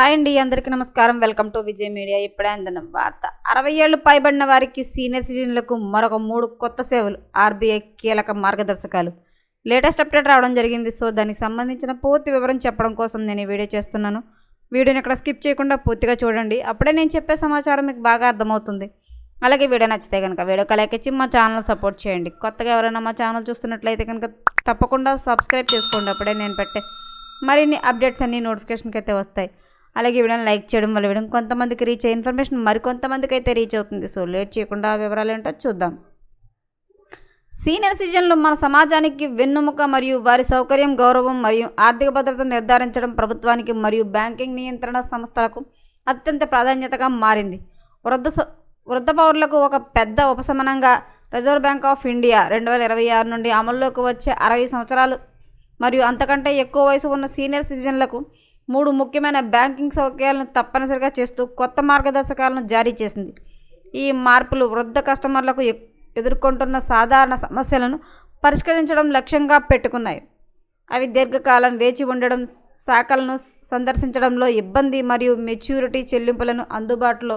Hi అండి అందరికీ నమస్కారం. Welcome to Vijay media. ఇప్పుడే అందిన వార్త. అరవై ఏళ్ళు పైబడిన వారికి సీనియర్ సిటిజన్లకు మరొక మూడు కొత్త సేవలు ఆర్బీఐ కీలక మార్గదర్శకాలు. లేటెస్ట్ అప్డేట్ రావడం జరిగింది. సో దానికి సంబంధించిన పూర్తి వివరం చెప్పడం కోసం నేను ఈ వీడియో చేస్తున్నాను. వీడియోని ఇక్కడ స్కిప్ చేయకుండా పూర్తిగా చూడండి. అప్పుడే నేను చెప్పే సమాచారం మీకు బాగా అర్థమవుతుంది. అలాగే వీడియో నచ్చితే కనుక వీడియో లైక్ ఇచ్చి మా ఛానల్ సపోర్ట్ చేయండి. కొత్తగా ఎవరైనా మా ఛానల్ చూస్తున్నట్లయితే కనుక తప్పకుండా సబ్స్క్రైబ్ చేసుకోండి. అప్పుడే నేను పెట్టే మరిన్ని అప్డేట్స్ అన్ని నోటిఫికేషన్కి అయితే వస్తాయి. అలాగే వీడియోని లైక్ చేయడం వల్ల వీడియో కొంతమందికి రీచ్ అయ్యే ఇన్ఫర్మేషన్ మరికొంతమందికి అయితే రీచ్ అవుతుంది. సో లేట్ చేయకుండా వివరాలు ఏంటో చూద్దాం. సీనియర్ సిటిజన్లు మన సమాజానికి వెన్నుముక మరియు వారి సౌకర్యం గౌరవం మరియు ఆర్థిక భద్రతను నిర్ధారించడం ప్రభుత్వానికి మరియు బ్యాంకింగ్ నియంత్రణ సంస్థలకు అత్యంత ప్రాధాన్యతగా మారింది. వృద్ధ వృద్ధ పౌరులకు ఒక పెద్ద ఉపశమనంగా రిజర్వ్ బ్యాంక్ ఆఫ్ ఇండియా రెండు వేల ఇరవై ఆరు నుండి అమల్లోకి వచ్చే అరవై సంవత్సరాలు మరియు అంతకంటే ఎక్కువ వయసు ఉన్న సీనియర్ సిటిజన్లకు మూడు ముఖ్యమైన బ్యాంకింగ్ సౌకర్యాలను తప్పనిసరిగా చేస్తూ కొత్త మార్గదర్శకాలను జారీ చేసింది. ఈ మార్పులు వృద్ధ కస్టమర్లకు ఎదుర్కొంటున్న సాధారణ సమస్యలను పరిష్కరించడం లక్ష్యంగా పెట్టుకున్నాయి. అవి దీర్ఘకాలం వేచి ఉండడం శాఖలను సందర్శించడంలో ఇబ్బంది మరియు మెచ్యూరిటీ చెల్లింపులను అందుబాటులో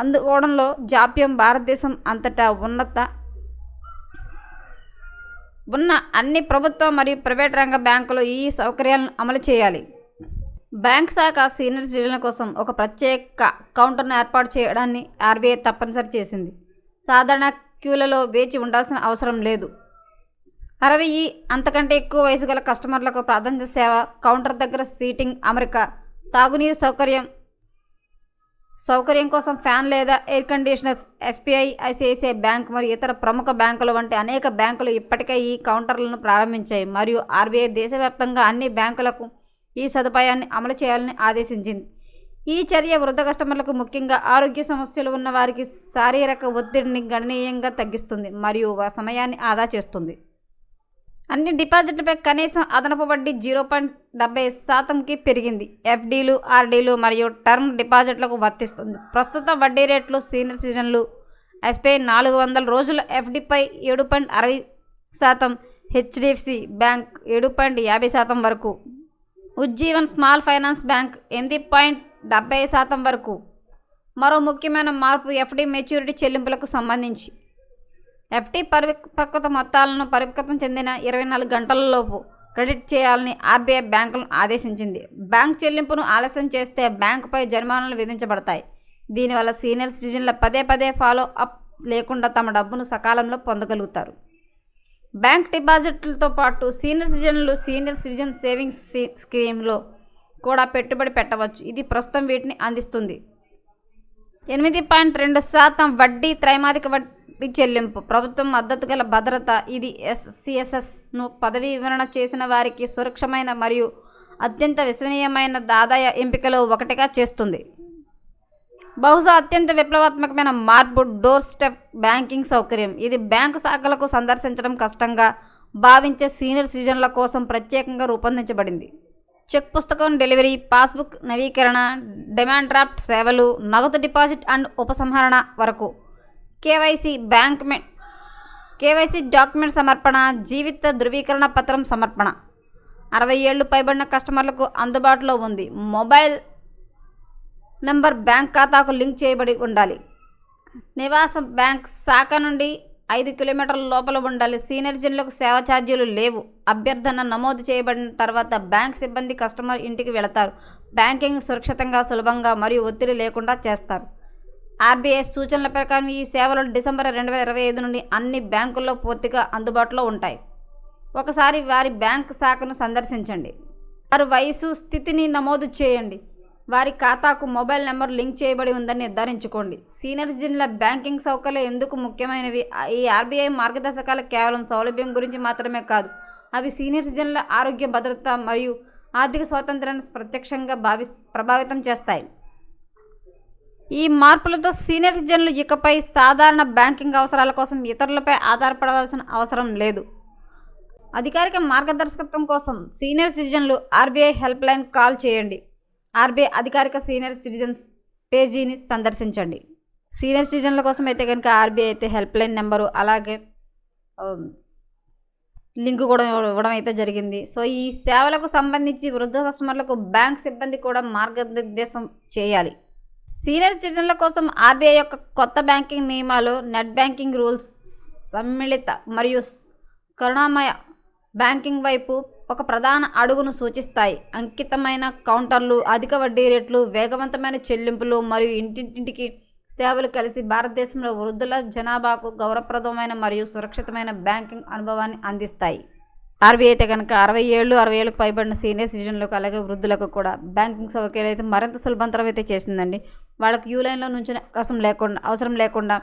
అందుకోవడంలో జాప్యం భారతదేశం అంతటా ఉన్నత ఉన్న అన్ని ప్రభుత్వ మరియు ప్రైవేట్ రంగ బ్యాంకులు ఈ సౌకర్యాలను అమలు చేయాలి. బ్యాంక్ శాఖ సీనియర్ సిటిజన్ల కోసం ఒక ప్రత్యేక కౌంటర్ను ఏర్పాటు చేయడాన్ని ఆర్బీఐ తప్పనిసరి చేసింది. సాధారణ క్యూలలో వేచి ఉండాల్సిన అవసరం లేదు. అరవై అంతకంటే ఎక్కువ వయసు గల కస్టమర్లకు ప్రాధాన్యత సేవ కౌంటర్ దగ్గర సీటింగ్ అమరిక తాగునీరు సౌకర్యం సౌకర్యం కోసం ఫ్యాన్ లేదా air conditioners SBI ICICI bank మరియు ఇతర ప్రముఖ బ్యాంకులు వంటి అనేక బ్యాంకులు ఇప్పటికే ఈ కౌంటర్లను ప్రారంభించాయి మరియు ఆర్బీఐ దేశవ్యాప్తంగా అన్ని బ్యాంకులకు ఈ సదుపాయాన్ని అమలు చేయాలని ఆదేశించింది. ఈ చర్య వృద్ధ కస్టమర్లకు ముఖ్యంగా ఆరోగ్య సమస్యలు ఉన్న వారికి శారీరక ఒత్తిడిని గణనీయంగా తగ్గిస్తుంది మరియు సమయాన్ని ఆదా చేస్తుంది. అన్ని డిపాజిట్లపై కనీసం అదనపు వడ్డీ జీరో పాయింట్ డెబ్బై శాతంకి పెరిగింది. ఎఫ్డీలు ఆర్డీలు మరియు టర్మ్ డిపాజిట్లకు వర్తిస్తుంది. ప్రస్తుత వడ్డీ రేట్లు సీనియర్ సిటిజన్లు ఎస్బీఐ నాలుగు వందల రోజుల ఎఫ్డీపై ఏడు పాయింట్ అరవై శాతం హెచ్డిఎఫ్సి బ్యాంక్ ఏడు పాయింట్ యాభై శాతం వరకు ఉజ్జీవన్ స్మాల్ ఫైనాన్స్ బ్యాంక్ ఎనిమిది పాయింట్ డెబ్బై శాతం వరకు. మరో ముఖ్యమైన మార్పు ఎఫ్డీ మెచ్యూరిటీ చెల్లింపులకు సంబంధించి. ఎఫ్డి పరిపక్వత మొత్తాలను పరిపక్వతం చెందిన ఇరవై నాలుగు గంటలలోపు క్రెడిట్ చేయాలని ఆర్బీఐ బ్యాంకులను ఆదేశించింది. బ్యాంక్ చెల్లింపును ఆలస్యం చేస్తే బ్యాంకుపై జరిమానాలు విధించబడతాయి. దీనివల్ల సీనియర్ సిటిజన్ల పదే పదే ఫాలో అప్ లేకుండా తమ డబ్బును సకాలంలో పొందగలుగుతారు. బ్యాంక్ డిపాజిట్లతో పాటు సీనియర్ సిటిజన్లు సీనియర్ సిటిజన్ సేవింగ్స్ సీ- స్కీమ్లో కూడా పెట్టుబడి పెట్టవచ్చు. ఇది ప్రస్తుతం వీటిని అందిస్తుంది. ఎనిమిది పాయింట్ రెండు శాతం వడ్డీ త్రైమాసిక వడ్డీ చెల్లింపు. ప్రభుత్వం మద్దతు గల భద్రత ఇది ఎస్సిఎస్ఎస్ను పదవీ వివరణ చేసిన వారికి సురక్షమైన మరియు అత్యంత విశ్వనీయమైన ఆదాయ ఎంపికలో ఒకటిగా చేస్తుంది. బహుశా అత్యంత విప్లవాత్మకమైన మార్పు డోర్ స్టెప్ బ్యాంకింగ్ సౌకర్యం. ఇది బ్యాంకు శాఖలకు సందర్శించడం కష్టంగా భావించే సీనియర్ సిటిజన్ల కోసం ప్రత్యేకంగా రూపొందించబడింది. చెక్ పుస్తకం డెలివరీ పాస్బుక్ నవీకరణ డిమాండ్ డ్రాఫ్ట్ సేవలు నగదు డిపాజిట్ అండ్ ఉపసంహరణ వరకు కేవైసీ బ్యాంక్ కేవైసీ డాక్యుమెంట్ సమర్పణ జీవిత ధృవీకరణ పత్రం సమర్పణ. అరవై ఏళ్ళు పైబడిన కస్టమర్లకు అందుబాటులో ఉంది. మొబైల్ నంబర్ బ్యాంక్ ఖాతాకు లింక్ చేయబడి ఉండాలి. నివాసం బ్యాంక్ శాఖ నుండి ఐదు కిలోమీటర్ల లోపల ఉండాలి. సీనియర్ జన్లకు సేవ ఛార్జీలు లేవు. అభ్యర్థన నమోదు చేయబడిన తర్వాత బ్యాంక్ సిబ్బంది కస్టమర్ ఇంటికి వెళతారు. బ్యాంకింగ్ సురక్షితంగా సులభంగా మరియు ఒత్తిడి లేకుండా చేస్తారు. ఆర్బీఐ సూచనల ప్రకారం ఈ సేవలు డిసెంబర్ రెండు వేల ఇరవై ఐదు నుండి అన్ని బ్యాంకుల్లో పూర్తిగా అందుబాటులో ఉంటాయి. ఒకసారి వారి బ్యాంక్ శాఖను సందర్శించండి. వారి వయసు స్థితిని నమోదు చేయండి. వారి ఖాతాకు మొబైల్ నెంబర్ లింక్ చేయబడి ఉందని నిర్ధారించుకోండి. సీనియర్ బ్యాంకింగ్ సౌకర్యాలు ఎందుకు ముఖ్యమైనవి? ఈ ఆర్బీఐ మార్గదర్శకాలు కేవలం సౌలభ్యం గురించి మాత్రమే కాదు అవి సీనియర్ సిటిజన్ల ఆరోగ్య భద్రత మరియు ఆర్థిక స్వాతంత్రాన్ని ప్రత్యక్షంగా భావి ప్రభావితం చేస్తాయి. ఈ మార్పులతో సీనియర్ సిటిజన్లు ఇకపై సాధారణ బ్యాంకింగ్ అవసరాల కోసం ఇతరులపై ఆధారపడవలసిన అవసరం లేదు. అధికారిక మార్గదర్శకత్వం కోసం సీనియర్ సిటిజన్లు ఆర్బీఐ హెల్ప్ లైన్ కాల్ చేయండి. ఆర్బీఐ అధికారిక సీనియర్ సిటిజన్స్ పేజీని సందర్శించండి. సీనియర్ సిటిజన్ల కోసం అయితే కనుక ఆర్బీఐ అయితే హెల్ప్ లైన్ నెంబరు అలాగే లింక్ కూడా ఇవ్వడం అయితే జరిగింది. సో ఈ సేవలకు సంబంధించి వృద్ధ కస్టమర్లకు బ్యాంక్ సిబ్బంది కూడా మార్గనిర్దేశం చేయాలి. సీనియర్ సిటిజన్ల కోసం ఆర్బీఐ యొక్క కొత్త బ్యాంకింగ్ నియమాలు నెట్ బ్యాంకింగ్ రూల్స్ సమ్మిళిత మరియు కరుణామయ బ్యాంకింగ్ వైపు ఒక ప్రధాన అడుగును సూచిస్తాయి. అంకితమైన కౌంటర్లు అధిక వడ్డీ రేట్లు వేగవంతమైన చెల్లింపులు మరియు ఇంటింటికి సేవలు కలిసి భారతదేశంలో వృద్ధుల జనాభాకు గౌరవప్రదమైన మరియు సురక్షితమైన బ్యాంకింగ్ అనుభవాన్ని అందిస్తాయి. ఆర్బీఐ అయితే కనుక అరవై ఏళ్ళు అరవై ఏళ్ళకు పైబడిన సీనియర్ సిటిజన్లకు అలాగే వృద్ధులకు కూడా బ్యాంకింగ్ సౌకర్యాలు అయితే మరింత సులభంతరం అయితే చేసిందండి. వాళ్ళకి యూ లైన్లో నుంచునే అవకాశం లేకుండా అవసరం లేకుండా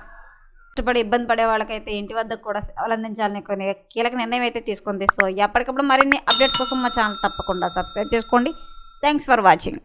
కష్టపడి ఇబ్బంది పడే వాళ్ళకైతే ఇంటి వద్దకు కూడా సేవలు అందించాలని కొన్ని కీలక నిర్ణయం అయితే తీసుకుంది. సో ఎప్పటికప్పుడు మరిన్ని అప్డేట్స్ కోసం మా ఛానల్ తప్పకుండా సబ్స్క్రైబ్ చేసుకోండి. Thanks for watching.